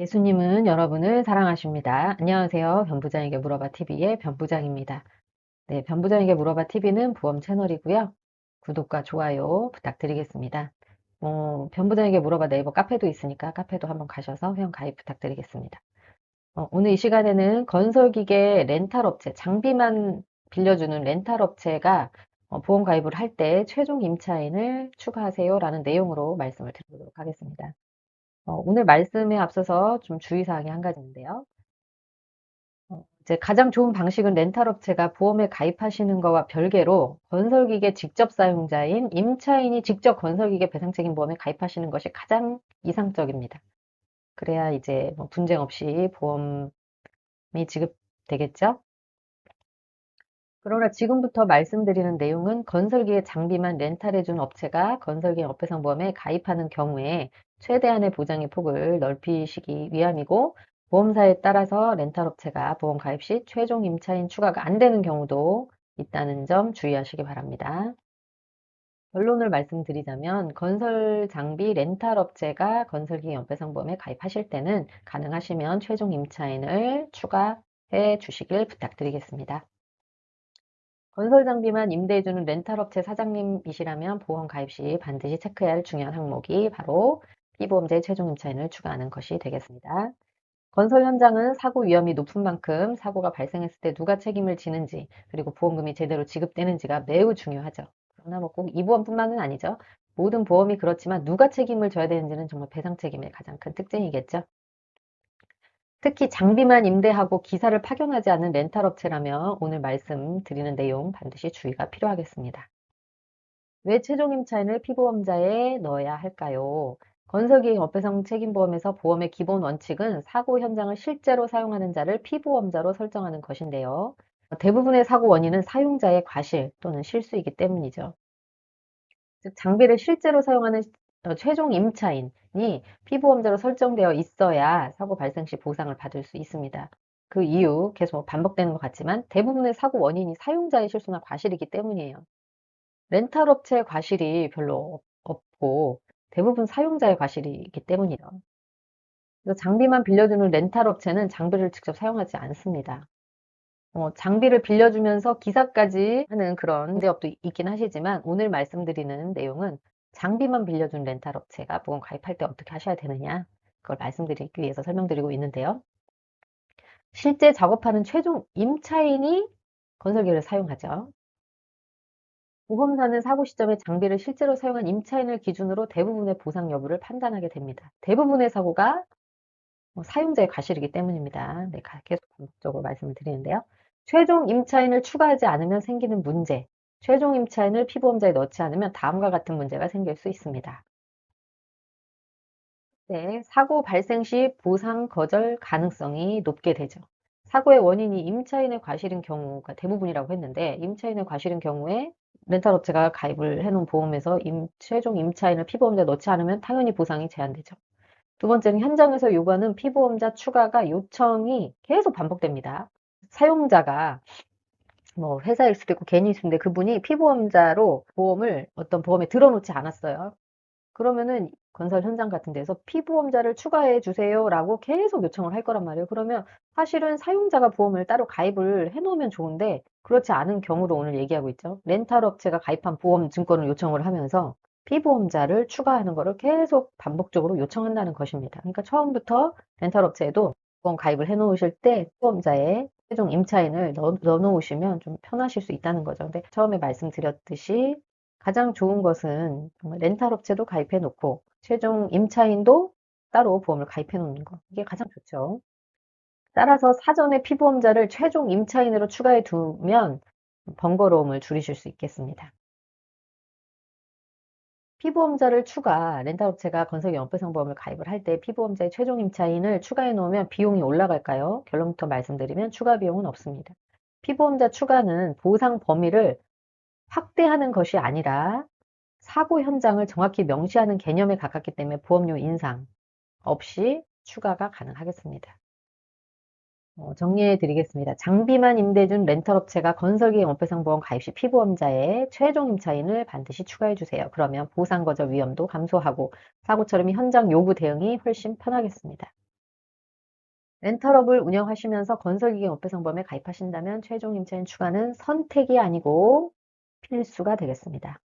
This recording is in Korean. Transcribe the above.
예수님은 여러분을 사랑하십니다. 안녕하세요. 변부장에게 물어봐 TV의 변부장입니다. 네, 변부장에게 물어봐 TV는 보험 채널이고요. 구독과 좋아요 부탁드리겠습니다. 어, 변부장에게 물어봐 네이버 카페도 있으니까 카페도 한번 가셔서 회원 가입 부탁드리겠습니다. 어, 오늘 이 시간에는 건설기계 렌탈업체, 장비만 빌려주는 렌탈업체가 어, 보험 가입을 할 때 최종 임차인을 추가하세요 라는 내용으로 말씀을 드리도록 하겠습니다. 어, 오늘 말씀에 앞서서 좀 주의사항이 한 가지 있는데요. 어, 이제 가장 좋은 방식은 렌탈업체가 보험에 가입하시는 것과 별개로 건설기계 직접 사용자인 임차인이 직접 건설기계 배상 책임 보험에 가입하시는 것이 가장 이상적입니다. 그래야 이제 뭐 분쟁 없이 보험이 지급되겠죠? 그러나 지금부터 말씀드리는 내용은 건설기계 장비만 렌탈해준 업체가 건설기계 업배상보험에 가입하는 경우에 최대한의 보장의 폭을 넓히시기 위함이고 보험사에 따라서 렌탈업체가 보험 가입 시 최종 임차인 추가가 안 되는 경우도 있다는 점 주의하시기 바랍니다. 결론을 말씀드리자면 건설 장비 렌탈 업체가 건설기계 연배상보험에 가입하실 때는 가능하시면 최종 임차인을 추가해 주시길 부탁드리겠습니다. 건설 장비만 임대해주는 렌탈업체 사장님이시라면 보험 가입 시 반드시 체크해야 할 중요한 항목이 바로 피보험자의 최종 임차인을 추가하는 것이 되겠습니다. 건설 현장은 사고 위험이 높은 만큼 사고가 발생했을 때 누가 책임을 지는지 그리고 보험금이 제대로 지급되는지가 매우 중요하죠. 그러나 뭐 꼭 이 보험뿐만은 아니죠. 모든 보험이 그렇지만 누가 책임을 져야 되는지는 정말 배상 책임의 가장 큰 특징이겠죠. 특히 장비만 임대하고 기사를 파견하지 않는 렌탈업체라면 오늘 말씀드리는 내용 반드시 주의가 필요하겠습니다. 왜 최종 임차인을 피보험자에 넣어야 할까요? 건설기획 업배상 책임보험에서 보험의 기본 원칙은 사고 현장을 실제로 사용하는 자를 피보험자로 설정하는 것인데요. 대부분의 사고 원인은 사용자의 과실 또는 실수이기 때문이죠. 즉 장비를 실제로 사용하는 어, 최종 임차인이 피보험자로 설정되어 있어야 사고 발생 시 보상을 받을 수 있습니다. 그 이유 계속 반복되는 것 같지만 대부분의 사고 원인이 사용자의 실수나 과실이기 때문이에요. 렌탈업체의 과실이 별로 없고 대부분 사용자의 과실이기 때문이죠. 그래서 장비만 빌려주는 렌탈업체는 장비를 직접 사용하지 않습니다. 어, 장비를 빌려주면서 기사까지 하는 그런 대업도 있긴 하시지만 오늘 말씀드리는 내용은 장비만 빌려준 렌탈 업체가 보험 가입할 때 어떻게 하셔야 되느냐 그걸 말씀드리기 위해서 설명드리고 있는데요. 실제 작업하는 최종 임차인이 건설기를 사용하죠. 보험사는 사고 시점에 장비를 실제로 사용한 임차인을 기준으로 대부분의 보상 여부를 판단하게 됩니다. 대부분의 사고가 뭐 사용자의 과실이기 때문입니다. 네, 계속 반복적으로 말씀을 드리는데요. 최종 임차인을 추가하지 않으면 생기는 문제, 최종 임차인을 피보험자에 넣지 않으면 다음과 같은 문제가 생길 수 있습니다. 네, 사고 발생 시 보상 거절 가능성이 높게 되죠. 사고의 원인이 임차인의 과실인 경우가 대부분이라고 했는데 임차인의 과실인 경우에 렌탈업체가 가입을 해놓은 보험에서 임, 최종 임차인을 피보험자에 넣지 않으면 당연히 보상이 제한되죠. 두 번째는 현장에서 요구하는 피보험자 추가가 요청이 계속 반복됩니다. 사용자가 뭐 회사일 수도 있고 개인일 수도 있는데 그분이 피보험자로 보험을 어떤 보험에 들어놓지 않았어요. 그러면은 건설 현장 같은 데서 피보험자를 추가해 주세요라고 계속 요청을 할 거란 말이에요. 그러면 사실은 사용자가 보험을 따로 가입을 해 놓으면 좋은데 그렇지 않은 경우로 오늘 얘기하고 있죠. 렌탈 업체가 가입한 보험 증권을 요청을 하면서 피보험자를 추가하는 것을 계속 반복적으로 요청한다는 것입니다. 그러니까 처음부터 렌탈 업체에도 보험 가입을 해 놓으실 때 피보험자의 최종 임차인을 넣어, 놓으시면 좀 편하실 수 있다는 거죠. 근데 처음에 말씀드렸듯이 가장 좋은 것은 렌탈 업체도 가입해 놓고 최종 임차인도 따로 보험을 가입해 놓는 거. 이게 가장 좋죠. 따라서 사전에 피보험자를 최종 임차인으로 추가해 두면 번거로움을 줄이실 수 있겠습니다. 피보험자를 추가, 렌탈업체가 건설기 연배상보험을 가입을 할 때 피보험자의 최종 임차인을 추가해 놓으면 비용이 올라갈까요? 결론부터 말씀드리면 추가 비용은 없습니다. 피보험자 추가는 보상 범위를 확대하는 것이 아니라 사고 현장을 정확히 명시하는 개념에 가깝기 때문에 보험료 인상 없이 추가가 가능하겠습니다. 어, 정리해 드리겠습니다. 장비만 임대해준 렌털업체가 건설기행 업배상보험 가입 시 피보험자의 최종 임차인을 반드시 추가해 주세요. 그러면 보상 거절 위험도 감소하고 사고 처리 및 현장 요구 대응이 훨씬 편하겠습니다. 렌털업을 운영하시면서 건설기계 업배상보험에 가입하신다면 최종 임차인 추가는 선택이 아니고 필수가 되겠습니다.